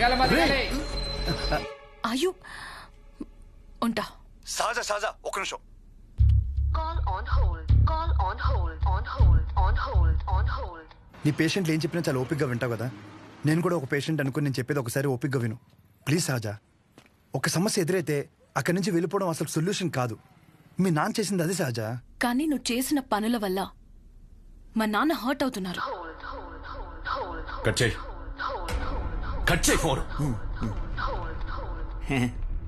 దిగాలమ్మా దిగాలి అయ్యో. ఉంటా. సహజ సహజ ఒక నిమిషం. నీ పేషెంట్లు ఏం చెప్పినా చాలా ఓపిక్గా వింటావు కదా? నేను కూడా ఒక పేషెంట్ అనుకుని నేను చెప్పేది ఒకసారి ఓపిక్గా విను. ప్లీజ్ సహజ ఒక సమస్య ఎదురైతే అక్కడి నుంచి వెళ్ళిపోవడం అసలు సొల్యూషన్ కాదు. మీ నాన్న చేసింది అదే సహజ కానీ నువ్వు చేసిన పనుల వల్ల మా నాన్న హర్ట్ అవుతున్నారు. కట్ చేయి. కట్ చేయి ఫోన్.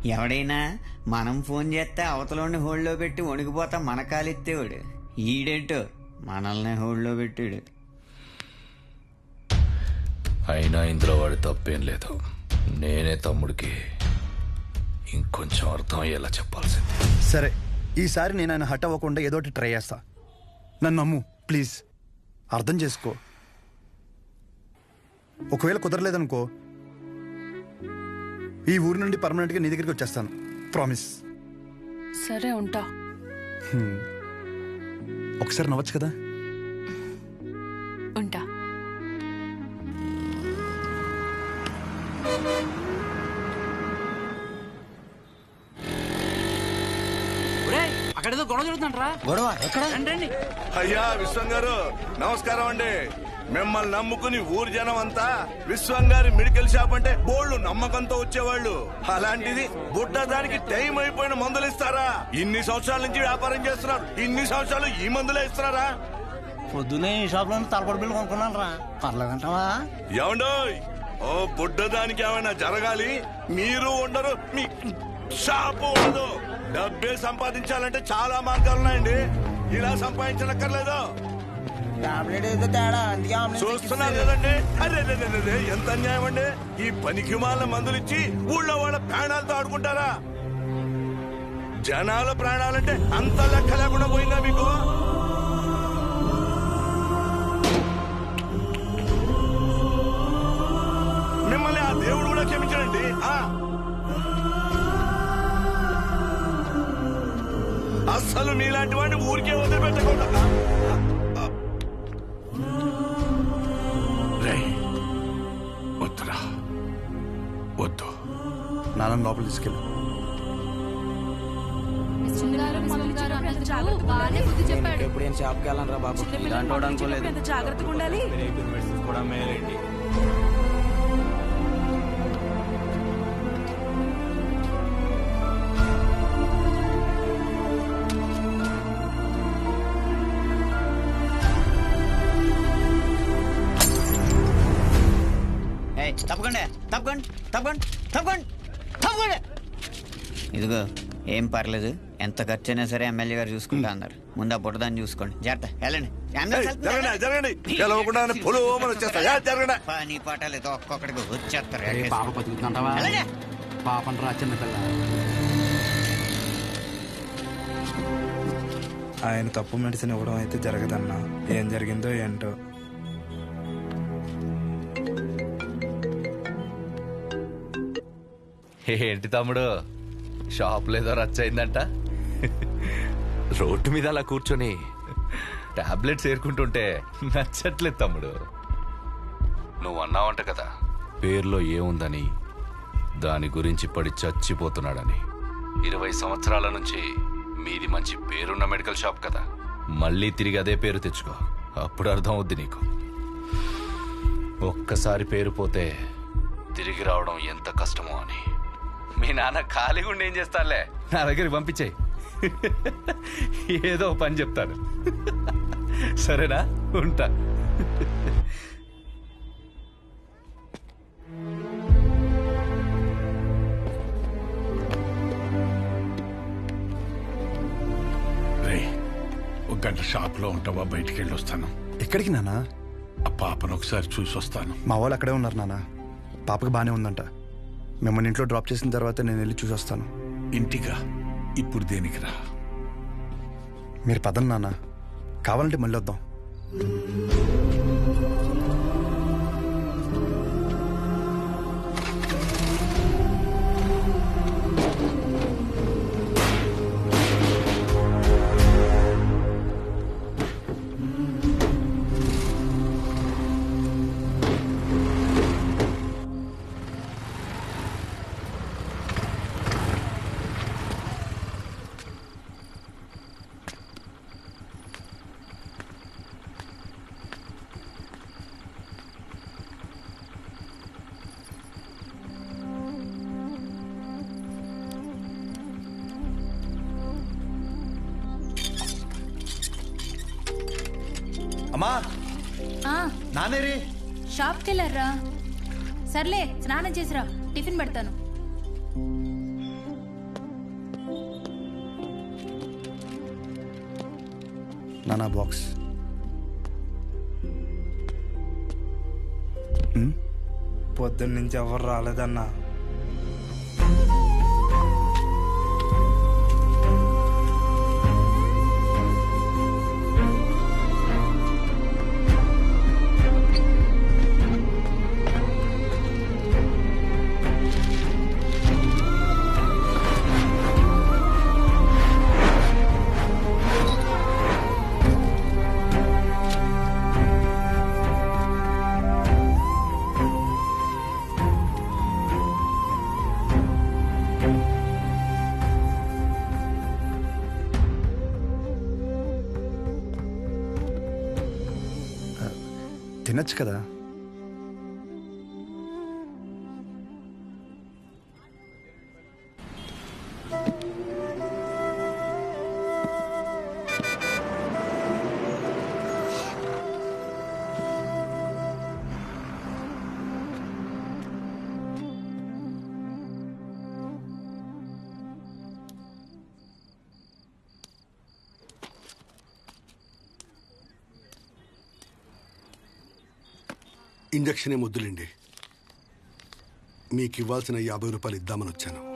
ఎవడైనా మనం ఫోన్ చేస్తే అవతలని హోల్డ్లో పెట్టి వణికిపోతా మన కాలెత్తేవాడు. ఈడేంటో మనల్ని హోల్డ్లో పెట్టాడు. అయినా ఇందులో వాడి తప్పేం లేదు. నేనే తమ్ముడికి ఇంకొంచెం అర్థం అయ్యేలా చెప్పాల్సింది. సరే ఈసారి నేను ఆయన హట్ అవ్వకుండా ఏదో ఒకటి ట్రై చేస్తా. నన్ను నమ్ము ప్లీజ్. అర్థం చేసుకో. ఒకవేళ కుదరలేదనుకో ఈ ఊరి నుండి పర్మనెంట్గా నీ దగ్గరికి వచ్చేస్తాను. ప్రామిస్ సరే ఉంటా. ఒకసారి నవ్వచ్చు కదా? ఉంటా. అక్కడేదో గొడవ జరుగుతుందంట్రా. గొడవ? ఎక్కడ? రండి అయ్యా విశ్వం గారు నమస్కారం అండి. మిమ్మల్ని నమ్ముకుని ఊరు జనం అంతా విశ్వం గారి మెడికల్ షాప్ అంటే బోళ్ళు నమ్మకంతో వచ్చేవాళ్ళు. అలాంటిది బుడ్డ దానికి టైం అయిపోయిన మందులు ఇస్తారా? ఇన్ని సంవత్సరాల నుంచి వ్యాపారం చేస్తున్నారు. ఇన్ని సంవత్సరాలు ఈ మందులే ఇస్తారా పొద్దునే ఈ షాప్లో తలపడి బిల్లు కొనుక్కున్నాను రా పర్లేదంటావా? ఏమండోయ్? ఓ బుడ్డ దానికి ఏమైనా జరగాలి? మీరు ఉండరు మీ షాపు ఉండదు. డబ్బే సంపాదించాలంటే చాలా మార్గాలు ఉన్నాయండి. ఇలా సంపాదించనక్కర్లేదు. టాబ్లెట్ ఏదో తేడా అందుకే ఆమ్లెట్ చూస్తున్నారు కదండి. అరే రే, రే, రే, రే, ఎంత అన్యాయం అండి? ఈ పనికి మాల మందులు ఇచ్చి ఊళ్ళో వాళ్ళ ప్రాణాలతో ఆడుకుంటారా? జనాల ప్రాణాలంటే అంత లెక్క లేకుండా పోయిందా మీకు? మిమ్మల్ని ఆ దేవుడు కూడా క్షమించడండి. ఆ. అస్సలు మీలాంటి వాడిని ఊరికే వదిలిపెట్టకుండా. వద్దురా. వద్దు. నాన్న లోపల తీసుకెళ్ళు. ఎప్పుడు ఏం షాప్కి వెళ్ళను రా బాబు ఇలాంటి అనుకోలేదు జాగ్రత్తగా ఉండాలి? తప్పకుండా తప్పకండి తప్పకండి తప్పకండి. ఇదిగో ఏం పర్లేదు. ఎంత ఖర్చు అయినా సరే ఎమ్మెల్యే గారు చూసుకుంటా అన్నారు. ముందు ఆ బుట్టదాన్ని చూసుకోండి. జాగ్రత్త వెళ్ళండి. పని పాటలేదు ఒక్కొక్కడికి వచ్చేస్తారు. పాప రా చిన్నపిల్ల ఆయన తప్పు మెడిసిన్ ఇవ్వడం అయితే జరగదన్నా. ఏం జరిగిందో ఏంటో. ఏంటి తమ్ముడు? షాప్ లేదో రచ్చయిందంట రోడ్డు మీద అలా కూర్చొని టాబ్లెట్స్ ఏరుకుంటుంటే నచ్చట్లేదు తమ్ముడు. నువ్వు అన్నావంట కదా పేర్లో ఏముందని దాని గురించి పడి చచ్చిపోతున్నాడని. ఇరవై సంవత్సరాల నుంచి మీది మంచి పేరున్న మెడికల్ షాప్ కదా మళ్ళీ తిరిగి అదే పేరు తెచ్చుకో. అప్పుడు అర్థం అవుద్ది నీకు. ఒక్కసారి పేరు పోతే తిరిగి రావడం ఎంత కష్టమో అని. మీ నాన్న ఖాళీగా ఉండి ఏం చేస్తానులే నా దగ్గరికి పంపించేయి. ఏదో పని చెప్తాను. సరేనా? ఉంటా. ఒక గంట షాప్లో ఉంటావా? బయటికి వెళ్ళి వస్తాను. ఎక్కడికి నాన్న? ఆ పాపను ఒకసారి చూసి వస్తాను. మా వాళ్ళు అక్కడే ఉన్నారు నాన్న. పాపకి బాగానే ఉందంట. మిమ్మల్ని ఇంట్లో డ్రాప్ చేసిన తర్వాత నేను వెళ్ళి చూసి వస్తాను ఇంటిగా ఇప్పుడు దేనికి రా? మీరు పదండి నాన్న. కావాలంటే మళ్ళీ వద్దాం. అమ్మా. ఆ, నానేరి షాప్కి వెళ్ళారా? సర్లే స్నానం చేసిరా టిఫిన్ పెడతాను. నానా బాక్స్. పొద్దున్న నుంచి ఎవరు రాలేదన్నా? తినచ్చు కదా? ఇంజక్షన్ ముద్దులండి మీకు ఇవ్వాల్సిన యాభై రూపాయలు ఇద్దామని వచ్చాను.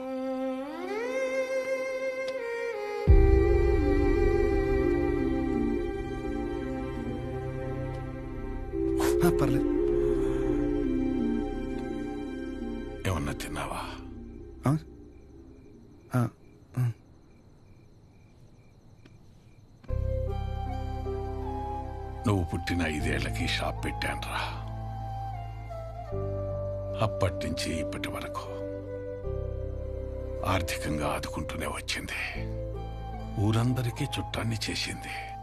ఆ, పర్లేదు ఏమన్నా తిన్నావా? నువ్వు పుట్టిన ఐదేళ్ళకి షాప్ పెట్టానురా. అప్పటి అప్పటినుంచి ఇప్పటి వరకు ఆర్థికంగా ఆదుకుంటూనే వచ్చింది. ఊరందరికీ చుట్టాన్ని చేసింది.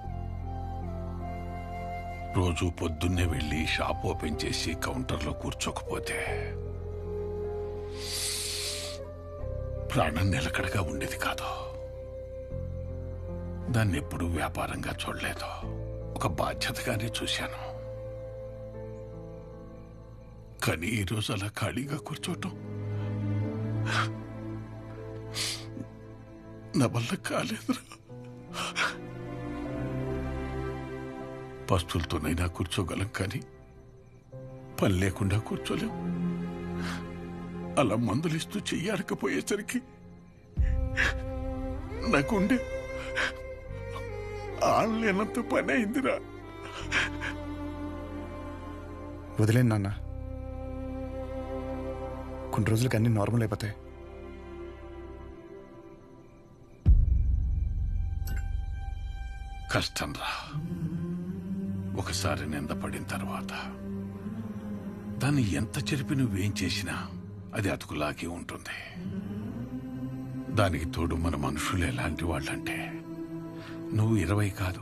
రోజు పొద్దున్నే వెళ్ళి షాప్ ఓపెన్ చేసి కౌంటర్లో కూర్చోకపోతే ప్రాణం నిలకడగా ఉండేది కాదు. దాన్ని ఎప్పుడూ వ్యాపారంగా చూడలేదు. ఒక బాధ్యతగానే చూశాను. కానీ ఈరోజు అలా ఖాళీగా కూర్చోటం నా వల్ల కాలేదురా. పస్తులతోనైనా కూర్చోగలం కానీ పని లేకుండా కూర్చోలేం. అలా మందులిస్తూ చెయ్యాడకపోయేసరికి నాకుండే ఆడలేనంత పని అయిందిరా. వదిలేను నాన్న. కొన్ని రోజులకి అన్ని నార్మల్ అయిపోతాయి. కష్టం రా. ఒకసారి నిందపడిన తర్వాత దాన్ని ఎంత చెరిపి నువ్వేం చేసినా అది అతుకులాగే ఉంటుంది. దానికి తోడు మన మనుషులు ఎలాంటి వాళ్ళంటే నువ్వు ఇరవై కాదు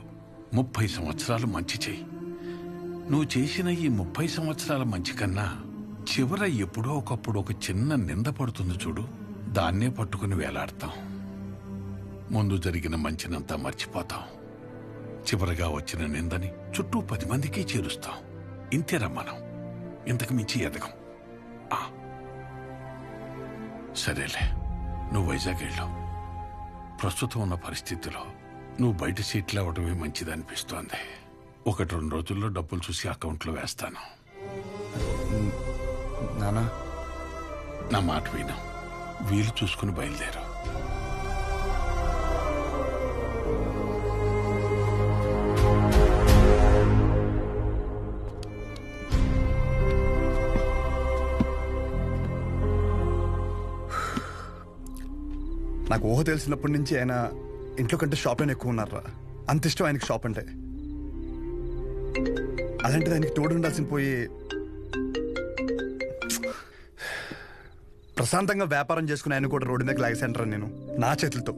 ముప్పై సంవత్సరాలు మంచి చెయ్యి. నువ్వు చేసిన ఈ ముప్పై సంవత్సరాల మంచి కన్నా చివర ఎప్పుడో ఒకప్పుడు ఒక చిన్న నింద పడుతుంది చూడు. దాన్నే పట్టుకుని వేలాడతాం. ముందు జరిగిన మంచినంతా మర్చిపోతాం. చివరగా వచ్చిన నిందని చుట్టూ పది మందికి చేరుస్తాం. ఇంతేరా మనం. ఇంతకు మించి ఎదగం. ఆ. సరేలే. నువ్వు వైజాగ్ వెళ్ళు. ప్రస్తుతం ఉన్న పరిస్థితిలో నువ్వు బయట సీట్లు అవ్వటమే మంచిదనిపిస్తోంది. ఒకటి రెండు రోజుల్లో డబ్బులు చూసి అకౌంట్లో వేస్తాను. నానా? నా మాట విను. వీలు చూసుకుని బయలుదేరు. నాకు ఊహ తెలిసినప్పటి నుంచి ఆయన ఇంట్లో కంటే షాప్లోనే ఎక్కువ ఉన్నారా? అంత ఇష్టం ఆయనకి షాప్ అంటే. అలాంటిది ఆయనకి తోడు ఉండాల్సిన పోయి ప్రశాంతంగా వ్యాపారం చేసుకుని ఆయన కూడా రోడ్డు మీద లాగేసంటారా నేను నా చేతులతో.